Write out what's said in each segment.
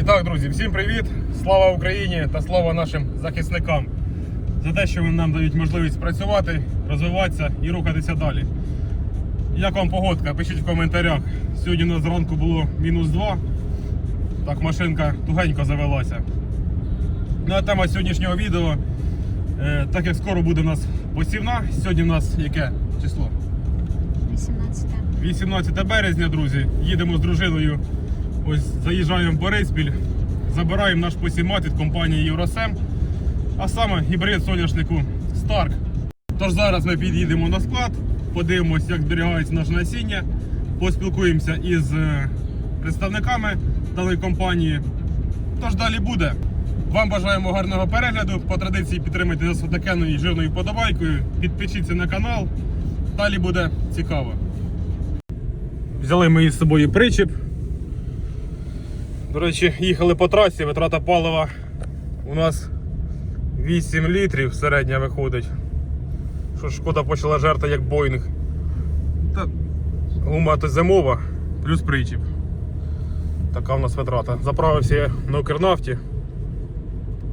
І так, друзі, всім привіт! Слава Україні та слава нашим захисникам за те, що вони нам дають можливість працювати, розвиватися і рухатися далі. Як вам погодка? Пишіть в коментарях. Сьогодні у нас зранку було мінус 2. Так, машинка тугенько завелася. Ну а тема сьогоднішнього відео. е, Так як скоро буде у нас посівна, сьогодні у нас яке число? 18. 18 березня, друзі. Їдемо з дружиною. Ось заїжджаємо в Бориспіль, забираємо наш посімат від компанії Євросем, а саме гібрид соняшнику Старк. Тож зараз ми під'їдемо на склад, подивимося, як зберігається наше насіння, поспілкуємося із е, представниками даної компанії. Тож далі буде. Вам бажаємо гарного перегляду. По традиції підтримайте нас отакеною жирною подобайкою. Підпишіться на канал. Далі буде цікаво. Взяли ми із собою причіп. До речі, їхали по трасі, витрата палива у нас 8 літрів середня виходить. Що шкода почала жерти як Боїнг. Та гума то зимова, плюс причіп. Така в нас витрата. Заправився я на Укрнафті.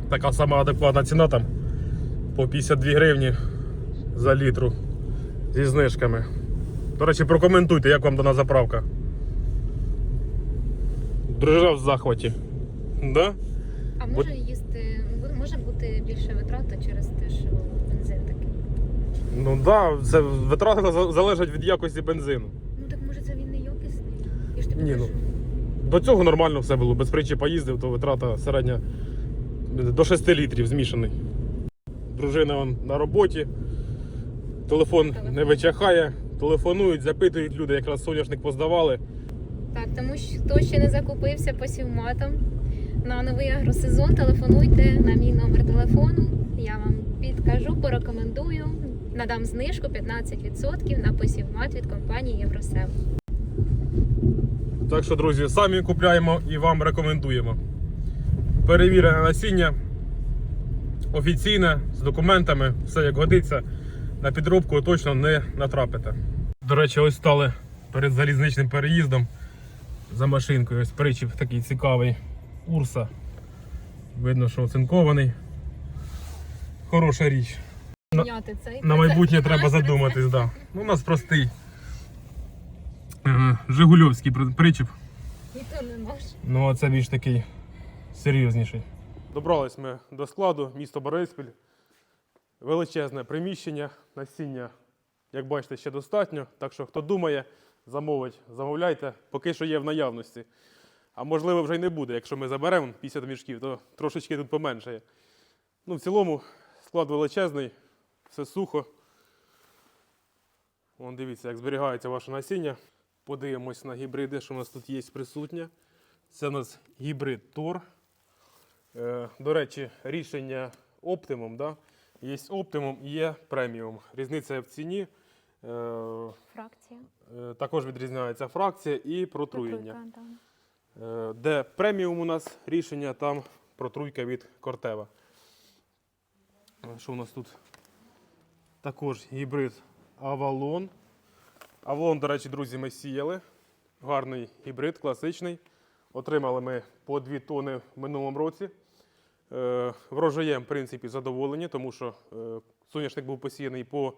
Така сама адекватна ціна там по 52 гривні за літру зі знижками. До речі, прокоментуйте, як вам дана заправка. Дружина в захваті. Да? А може їсти, може бути більше витрата через те, що бензин такий. Ну так, да, це витрата за- залежать від якості бензину. Ну так може це він не якісний? Я ж тобі Ні, ну. До цього нормально все було, без причіпа їздив, то витрата середня до 6 літрів змішаний. Дружина вон на роботі, телефон не вичахає, телефонують, запитують люди, якраз соняшник поздавали. Так, тому що хто ще не закупився посівматом на новий агросезон, телефонуйте на мій номер телефону. Я вам підкажу, порекомендую. Надам знижку 15% на посівмат від компанії Євросев. Так що, друзі, самі купляємо і вам рекомендуємо. Перевірене насіння, офіційне, з документами, все як годиться. На підробку точно не натрапите. До речі, ось стали перед залізничним переїздом за машинкою. Ось причіп такий цікавий. Урса. Видно, що оцинкований. Хороша річ. На- цей На майбутнє треба задуматись, да. Ну, у нас простий. е, Жигульовський причіп. І то не наш. Ну, а це більш такий серйозніший. Добрались ми до складу, місто Бориспіль. Величезне приміщення, насіння, як бачите, ще достатньо. Так що, хто думає, замовить, замовляйте, поки що є в наявності. А можливо, вже й не буде. Якщо ми заберемо 50 мішків, то трошечки тут поменшає. Ну, в цілому, склад величезний, все сухо. Вон дивіться, як зберігається ваше насіння. Подивимось на гібриди, що у нас тут є присутнє. Це у нас гібрид Тор. Е, до речі, рішення Optimum. Да? Є Optimum і є преміум. Різниця в ціні. Е, Фракція. е, також відрізняється фракція і протруєння. Протруйка, да. Е, Де преміум у нас рішення, там протруйка від Кортева. Що у нас тут? Також гібрид Avalon. Avalon, до речі, друзі, ми сіяли. Гарний гібрид, класичний. Отримали ми по 2 тони в минулому році. Врожаєм, в принципі, задоволені, тому що соняшник був посіяний по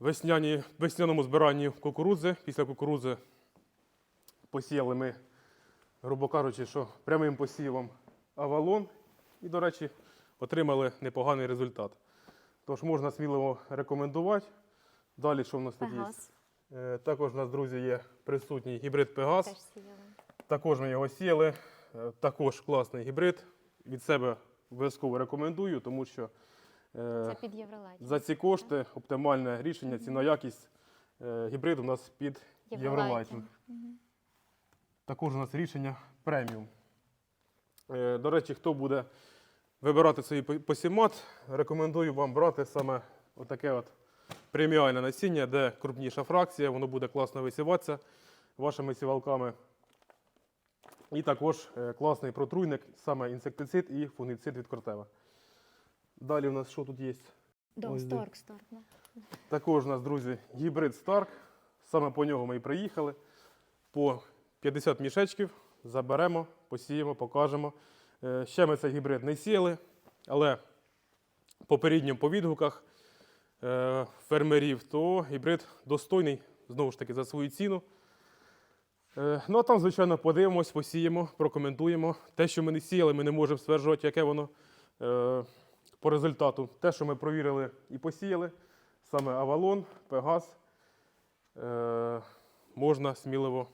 весняні, весняному збиранні кукурудзи. Після кукурудзи посіяли ми грубо кажучи, що прямим посівом Авалон. І, до речі, отримали непоганий результат. Тож можна сміливо рекомендувати. Далі, що в нас тут є? Е, Також у нас, друзі, є присутній гібрид Пегас. Теж сіяли. Також ми його сіяли. Е, Також класний гібрид. Від себе обов'язково рекомендую, тому що Це під Євролайт. за ці кошти оптимальне рішення, ціна якість е, гібрид у нас під Євролайтинг. Також у нас рішення преміум. Е, До речі, хто буде вибирати свій посімат, рекомендую вам брати саме отаке от преміальне насіння, де крупніша фракція, воно буде класно висіватися вашими сівалками. І також е, класний протруйник, саме інсектицид і фунгіцид від Кортева. Далі у нас що тут є? Да, Ось. Старк, Старк. да. Також у нас, друзі, гібрид Stark. Саме по нього ми і приїхали. По 50 мішечків заберемо, посіємо, покажемо. Е, Ще ми цей гібрид не сіяли, але попередньо по відгуках е, фермерів, то гібрид достойний, знову ж таки, за свою ціну. Е, Ну, а там, звичайно, подивимось, посіємо, прокоментуємо. Те, що ми не сіяли, ми не можемо стверджувати, яке воно по результату. Те, що ми провірили і посіяли, саме Авалон, Пегас, е, можна сміливо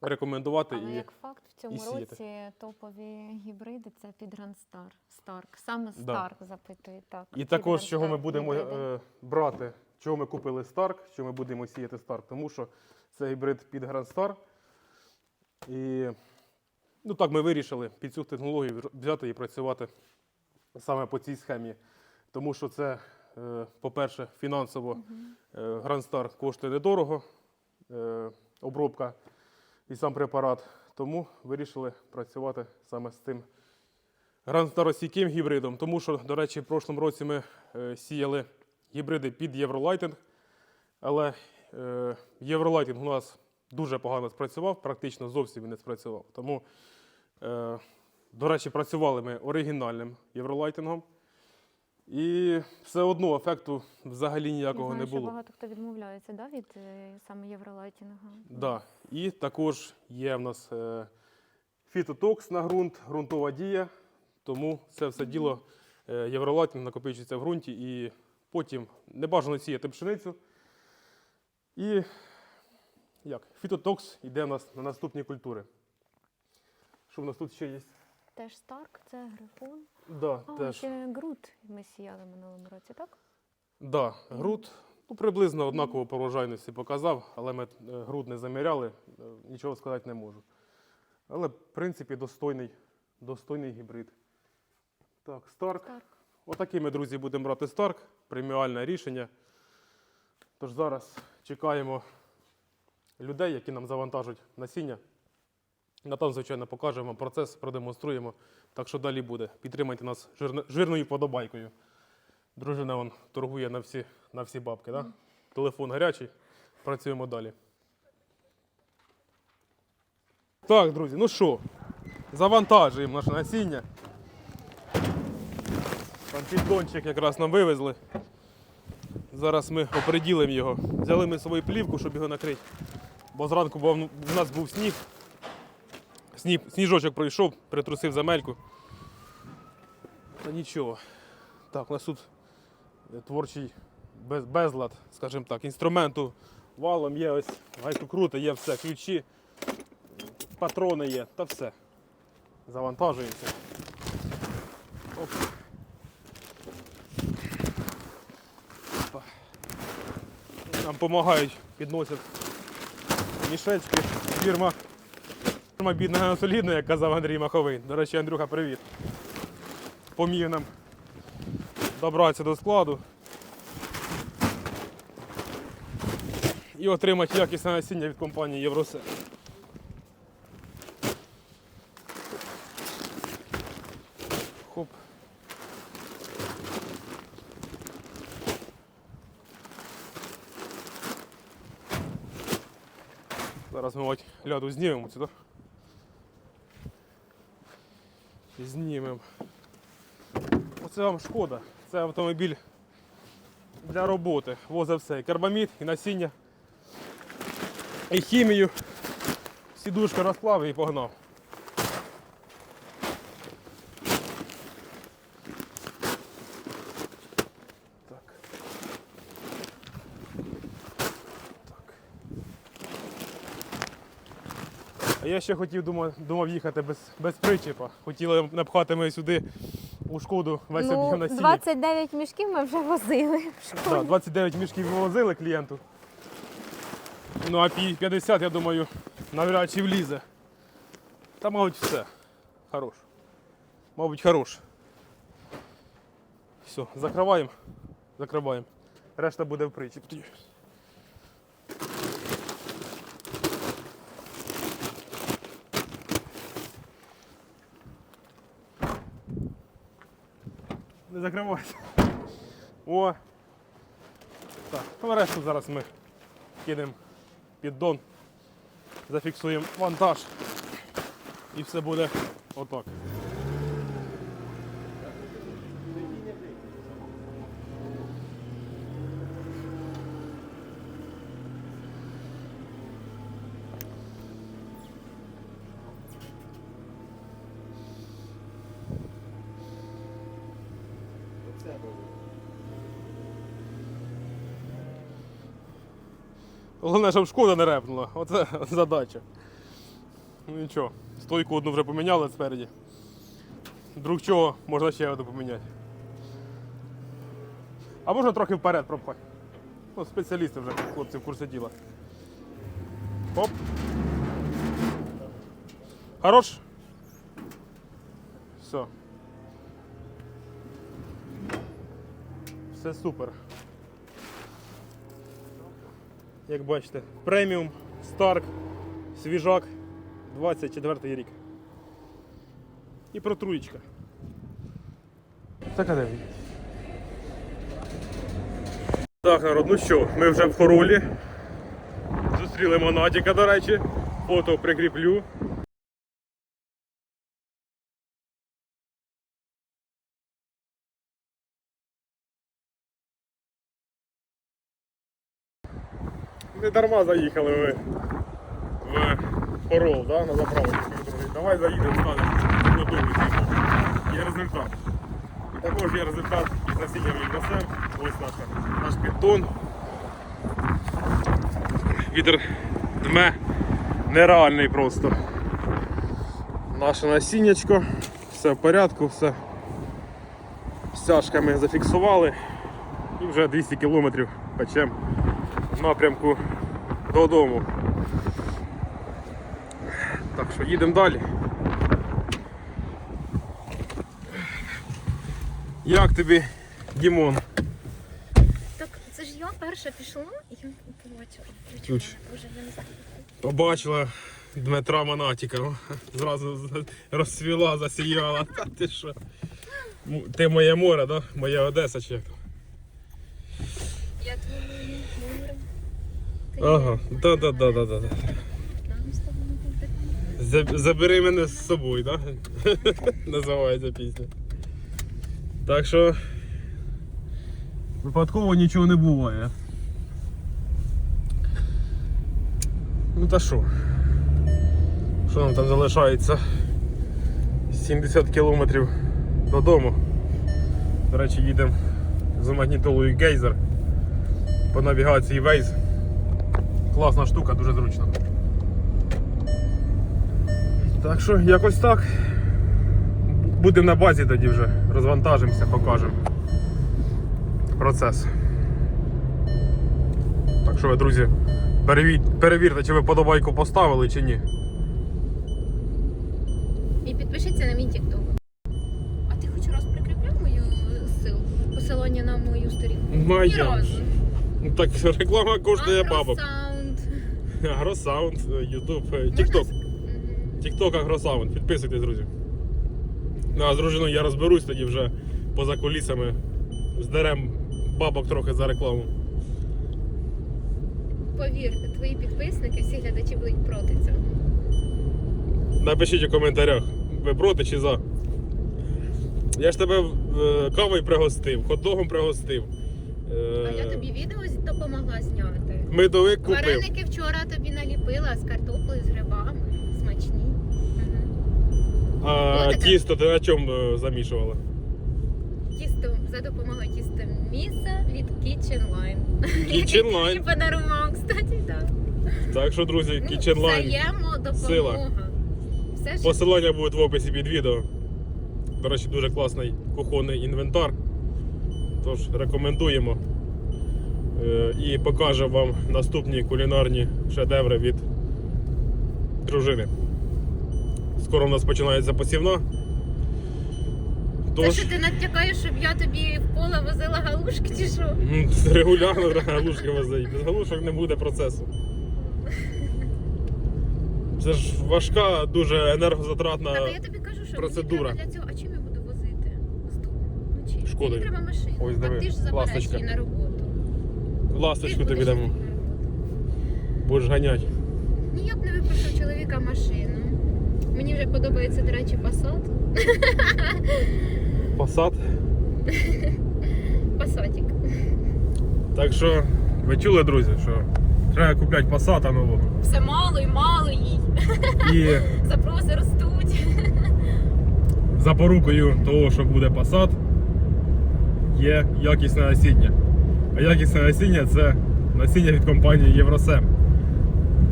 рекомендувати. Але і... як факт, в цьому сіяти. році топові гібриди це Підгран Стар. Старк. Саме Да. Старк запитує. Так. І також, чого ми будемо е, брати, чого ми купили Старк, що ми будемо сіяти Старк, тому що це гібрид під Star. І ну, так ми вирішили під цю технологію взяти і працювати саме по цій схемі. Тому що це, е, по-перше, фінансово е, Grand Star коштує недорого, е, обробка і сам препарат. Тому вирішили працювати саме з цим гранстаростійким гібридом. Тому що, до речі, в прошлому році ми сіяли гібриди під Євролайтинг, але Євролайтинг у нас дуже погано спрацював, практично зовсім він не спрацював. Тому, до речі, працювали ми оригінальним Євролайтингом. І все одно ефекту взагалі ніякого Я знаю, не що було. багато хто відмовляється да, від е, саме євролайтінгу. Да. І також є в нас е, фітотокс на ґрунт, ґрунтова дія. Тому це все діло е, євролатінг накопичується в ґрунті і потім не бажано сіяти пшеницю. І як? Фітотокс йде в нас на наступні культури. Що в нас тут ще є? Теж Старк, це Грифон. Да, А, теж. ще Грут ми сіяли минулому році, так? Да, груд ну, приблизно однаково по врожайності показав, але ми е, груд не заміряли, е, нічого сказати не можу. Але, в принципі, достойний, достойний гібрид. Так, Старк. Старк. Отакий ми, друзі, будемо брати Старк. Преміальне рішення. Тож зараз чекаємо людей, які нам завантажать насіння. На там, звичайно, покажемо процес, продемонструємо. Так що далі буде. Підтримайте нас жирно- жирною подобайкою. Дружина вон торгує на всі, на всі бабки, да? Телефон гарячий. Працюємо далі. Так, друзі, ну що, завантажуємо наше насіння. Там піддончик якраз нам вивезли. Зараз ми оприділимо його. Взяли ми свою плівку, щоб його накрити. Бо зранку у нас був сніг. Сніг, сніжочок пройшов, притрусив земельку. Та нічого. Так, у нас тут творчий без, безлад, скажімо так, інструменту валом є ось гайку круто, є все, ключі, патрони є, та все. Завантажуємося. Оп. Опа. Нам допомагають, підносять мішечки. Фірма бідна солідна, як казав Андрій Маховий. До речі, Андрюха, привіт. Поміг нам добратися до складу і отримати якісне насіння від компанії Євросет. Хоп. Зараз ми мабуть, ляду знімемо сюди. Знімемо. Оце вам шкода. Це автомобіль для роботи. Возив все. І карбамід, і насіння, і хімію. Сідушка розклав і погнав. Я ще хотів думав, думав їхати без, без причепа. Хотіли напхати ми сюди у шкоду весь об'єм Ну, насіння. 29 мішків ми вже возили. в школі. Да, 29 мішків вивозили клієнту. Ну а 50, я думаю, навряд чи влізе. Та, мабуть, все. Хорош. Мабуть, хорош. Все, закриваємо. Закриваємо. Решта буде в причіп. Не закривайся. О! Так, ну решту зараз ми кинемо піддон, зафіксуємо вантаж. і все буде отак. Головне, щоб шкода не репнула. Оце задача. Ну нічого, стойку одну вже поміняли спереді. Друг чого, можна ще одну поміняти. А можна трохи вперед пропхати. Ну, спеціалісти вже, хлопці в курсі діла. Оп. Хорош? Все. Все супер. Як бачите, преміум, Старк, свіжак, 24 рік. І протруєчка. Так, а де? Так, народ, ну що, ми вже в хоролі. Зустріли Монатіка, до речі. Фото прикріплю. Не дарма заїхали ви в Хорол, да, на заправочку. Давай заїдемо, станемо, подумаємо. Є результат. Також є результат із насінням Індосем. Ось наша, наш підтон. Вітер дме нереальний просто. Наше насіннячко, все в порядку, все стяжками зафіксували і вже 200 кілометрів печем в напрямку додому. Так що їдемо далі. Як тобі, Дімон? Так це ж я перша пішла, і я побачила. Ключ. Боже, я не знаю. Побачила Дмитра Монатіка, зразу з- розцвіла, засіяла. Та ти що? Ти моє море, да? Моя Одеса чи як? там? Я твоє море. Ти Ага, да-да-да-да-да. нам з тобою Забери мене з собою, так? Да? Називається пісня. Так що випадково нічого не буває. Ну та що? Що нам там залишається? 70 кілометрів додому. До речі, їдемо за магнітолою гейзер по навігації Waze. Класна штука, дуже зручно. Так що якось так. Будемо на базі тоді вже. Розвантажимося, покажемо процес. Так що ви, друзі, перевірте, чи ви подобайку поставили чи ні. І підпишіться на мій TikTok. А ти хоч раз прикріпляв мою ссылку? Посилання на мою сторінку? Ні Моя. разу. Ну, Так реклама коштує бабок. Агросаунд. Агросаунд, Ютуб, Тікток. Тікток Агросаунд. Підписуйтесь, друзі. Ну, а з дружиною я розберусь тоді вже поза кулісами. Здерем бабок трохи за рекламу. Повір, твої підписники, всі глядачі будуть проти цього. Напишіть у коментарях, ви проти чи за. Я ж тебе е, кавою пригостив, хот-догом пригостив. Е, А я тобі відео. Медовик купив. Вареники вчора тобі наліпила з картоплею, з грибами. Смачні. А тісто ти на чому е, замішувала? Тісто за допомогою тіста міса від Kitchen Line. Kitchen Line. Який ти подарував, кстати, так. Так що, друзі, Ну, Kitchen Line. Взаємодопомога. Сила. Все ж Посилання буде в описі під відео. До речі, дуже класний кухонний інвентар. Тож рекомендуємо. Е, І покажемо вам наступні кулінарні шедеври від дружини. Скоро у нас починається посівна. Це що ти натякаєш, щоб я тобі в поле возила галушки чи що? регулярно галушки возити. Без галушок не буде процесу. Це ж важка, дуже енергозатратна. Так, я тобі кажу, що процедура. мені треба для цього, а чим я буду возити з дому? Ну? Шкодою. Мені треба машину. Ось а ти ж ласточка. її на роботу. Ласточку тобі дамо. їздити на роботу. Будеш ганяти. Ніяк не випрошу чоловіка машину. Мені вже подобається, до речі, Passat. Passat. Пасатік. Так що ви чули, друзі, що треба купляти Passat нового. Все мало і мало їй. І Запроси ростуть. запорукою того, що буде Passat, є якісне насіння. А якісне насіння це насіння від компанії Євросем.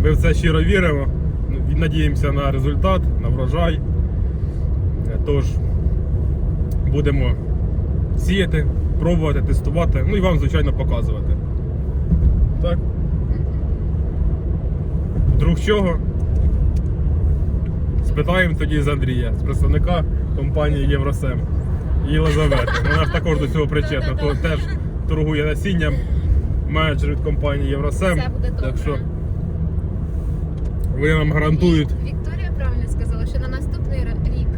Ми в це щиро віримо, ну, надіємося на результат, на врожай. Е, Тож будемо сіяти, пробувати, тестувати, ну і вам, звичайно, показувати. Так? Вдруг чого? Спитаємо тоді з Андрія, з представника компанії Євросем і Єлизавети. Вона ж також до цього причетна, то теж торгує насінням, менеджер від компанії Євросем. Все буде добре. Так що вони нам гарантують. Вікторія правильно сказала, що на наступний рік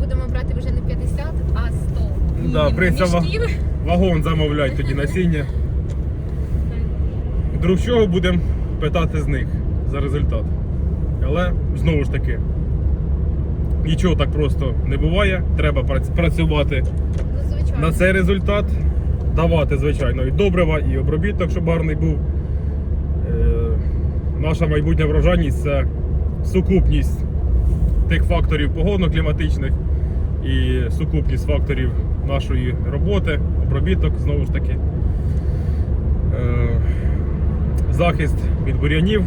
будемо брати вже не 50, а 100. Да, Мінімум прийдеться ва- мішків. Вагон замовляють тоді насіння. Вдруг чого будемо питати з них за результат. Але знову ж таки, нічого так просто не буває. Треба прац- працювати Ну, звичайно. на цей результат, давати, звичайно, і добрива, і обробіток, щоб гарний був. Е, наша майбутня врожайність це сукупність тих факторів погодно-кліматичних і сукупність факторів нашої роботи, обробіток, знову ж таки. Е, захист від бур'янів,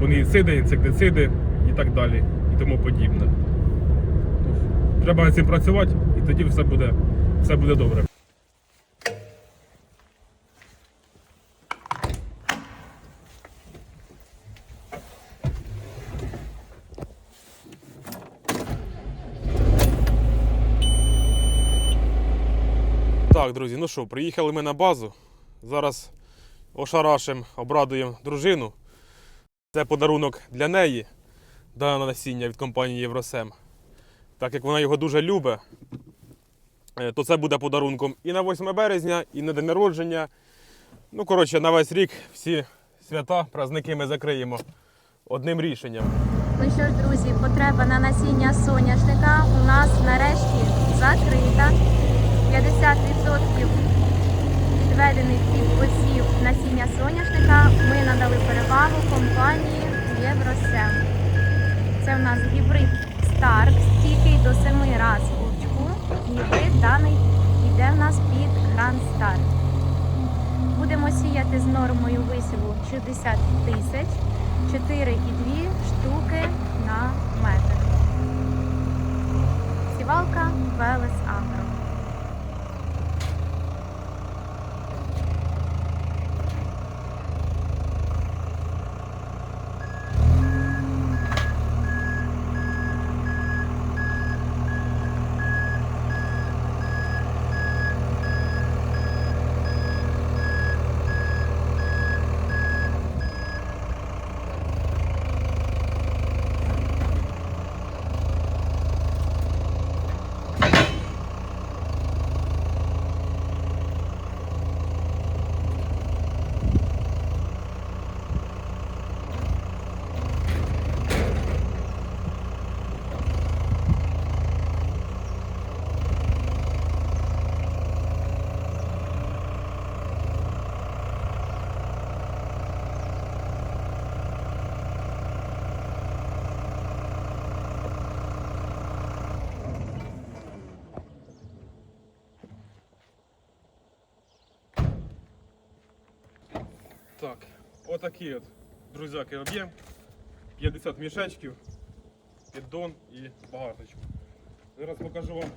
фунгіциди, інсектициди і так далі, і тому подібне. Треба над цим працювати, і тоді все буде, все буде добре. Так, друзі, ну що, приїхали ми на базу. Зараз ошарашим, обрадуємо дружину. Це подарунок для неї, дане насіння від компанії Євросем. Так як вона його дуже любить, е, то це буде подарунком і на 8 березня, і на день народження. Ну, коротше, на весь рік всі свята, праздники ми закриємо одним рішенням. Ну що ж, друзі, потреба на насіння соняшника у нас нарешті закрита. 50% відведених під посів насіння соняшника ми надали перевагу компанії Євросем. Це в нас гібрид Старк, стійкий до 7 раз вовчку. Гібрид даний йде в нас під Гранд Старк. Будемо сіяти з нормою висіву 60 тисяч, 4,2 штуки на метр. Сівалка Велес Агро. Так, отакий от, друзяки, об'єм. 50 мішечків, піддон і багаточку. Зараз покажу вам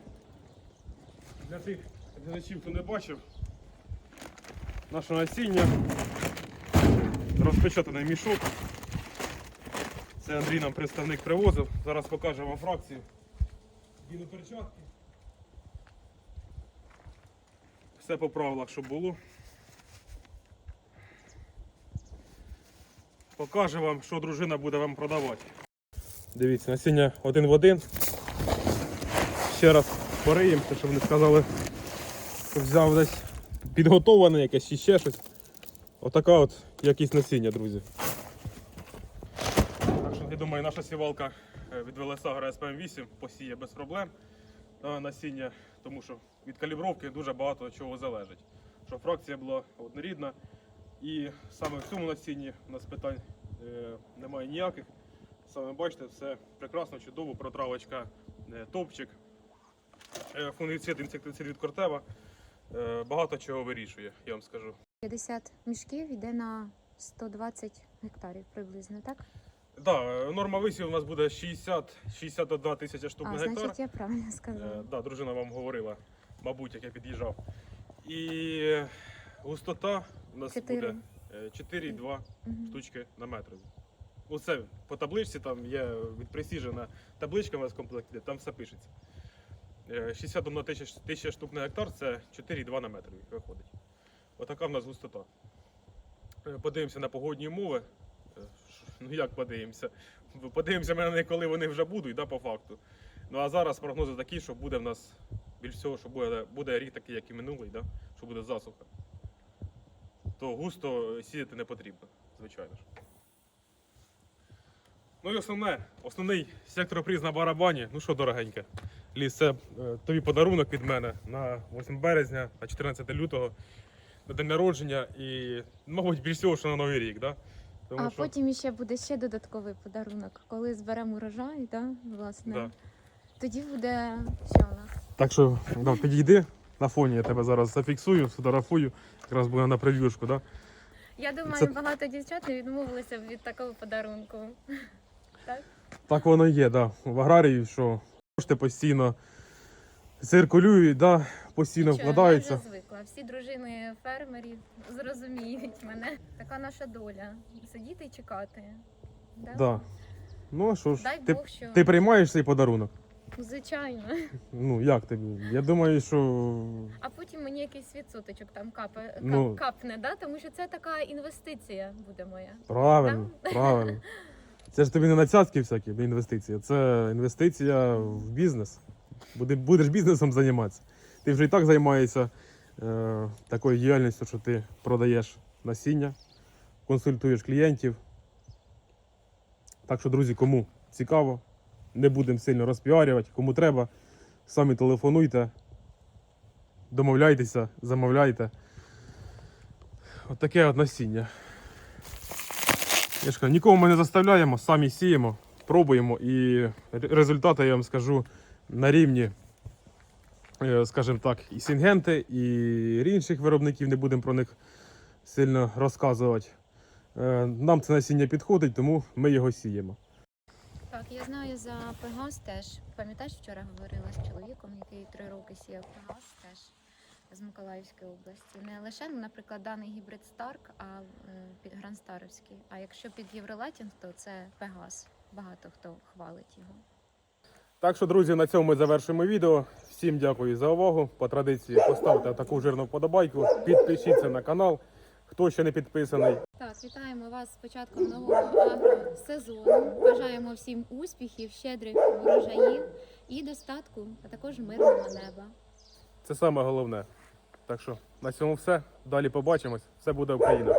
для тих глядачів, хто не бачив, наше насіння. Розпечатаний мішок. Це Андрій нам представник привозив. Зараз покажу вам фракцію. Діну перчатки. Все по правилах, щоб було. Покаже вам, що дружина буде вам продавати. Дивіться, насіння один в один. Ще раз пориємося, щоб не сказали, що взяв десь підготовлене якесь чи ще щось. Отака от якість насіння, друзі. Так що, я думаю, наша сівалка е, від Велесагра СПМ8 посіє без проблем е, насіння, тому що від калібровки дуже багато чого залежить. Щоб фракція була однорідна. І саме в цьому насінні у нас питань немає ніяких. Саме бачите, все прекрасно, чудово, протравочка, е, топчик, е, фунгіцид, інсектицид від Кортева. Е, багато чого вирішує, я вам скажу. 50 мішків йде на 120 гектарів приблизно, так? Да, е, норма висів у нас буде 60, 61 тисяча штук а, на гектар. значить, я правильно Е, сказала. да, дружина вам говорила, мабуть, як я під'їжджав. І е, густота у нас Чотири. буде е, 4,2 штучки на метр. Оце по табличці, там є відпресіжена табличка у нас в комплекті, там все пишеться. Е, 61 тисяча, тисяча штук на гектар це 4,2 на метр виходить. Отака в нас густота. Е, Подивимося на погодні умови. Е, Ну як подивимося? Подивимося на них, коли вони вже будуть, да, по факту. Ну а зараз прогнози такі, що буде в нас більш всього, що буде, буде рік такий, як і минулий, да? що буде засуха. То густо сіяти не потрібно, звичайно ж. Ну і основне, основний сектор приз на барабані. Ну що, дорогеньке, ліс, це е, тобі подарунок від мене на 8 березня, на 14 лютого, на день народження і, мабуть, більш всього, що на Новий рік, да? Тому а що, потім ще буде ще додатковий подарунок, коли зберемо урожай, да, власне. Да. Тоді буде що у нас? Так що да, підійди на фоні, я тебе зараз зафіксую, сфотографую, якраз буде на прев'юшку, да? Я думаю, Це- багато дівчат не відмовилися від такого подарунку. Так воно є, да. В аграрії, що кошти постійно циркулюють, да, постійно Нічого, вкладаються. Я вже звикла. Всі дружини фермерів зрозуміють мене. Така наша доля. Сидіти і чекати. Да? Да. Ну а що ж, Дай ти, Бог, що ти приймаєш цей подарунок? Звичайно. Ну як тобі? Я думаю, що А потім мені якийсь відсоточок там капе, кап, Ну. капне, да? тому що це така інвестиція буде моя. правильно, правильно. Це ж тобі не на цяцьки всякі інвестиції, це інвестиція в бізнес. Буде- Будеш бізнесом займатися. Ти вже і так займаєшся е, такою діяльністю, що ти продаєш насіння, консультуєш клієнтів. Так що, друзі, кому цікаво, не будемо сильно розпіарювати, кому треба, самі телефонуйте, домовляйтеся, замовляйте. От таке от насіння. Я ж кажу, нікого ми не заставляємо, самі сіємо, пробуємо і результати, я вам скажу, на рівні, е, скажімо так, і Сінгенти, і інших виробників, не будемо про них сильно розказувати. Е, Нам це насіння підходить, тому ми його сіємо. Я знаю за Пегас теж. Пам'ятаєш, вчора говорила з чоловіком, який три роки сіяв Пегас теж з Миколаївської області. Не лише, ну, наприклад, даний гібрид Старк, а під Гранстаровський. А якщо під Євролатінг, то це Пегас. Багато хто хвалить його. Так що, друзі, на цьому ми завершуємо відео. Всім дякую за увагу. По традиції поставте таку жирну вподобайку, підпишіться на канал. Хто ще не підписаний, Так, вітаємо вас з початком нового сезону. Бажаємо всім успіхів, щедрих врожаїв і достатку, а також мирного неба. це саме головне. Так що на цьому все. Далі побачимось. Все буде Україна.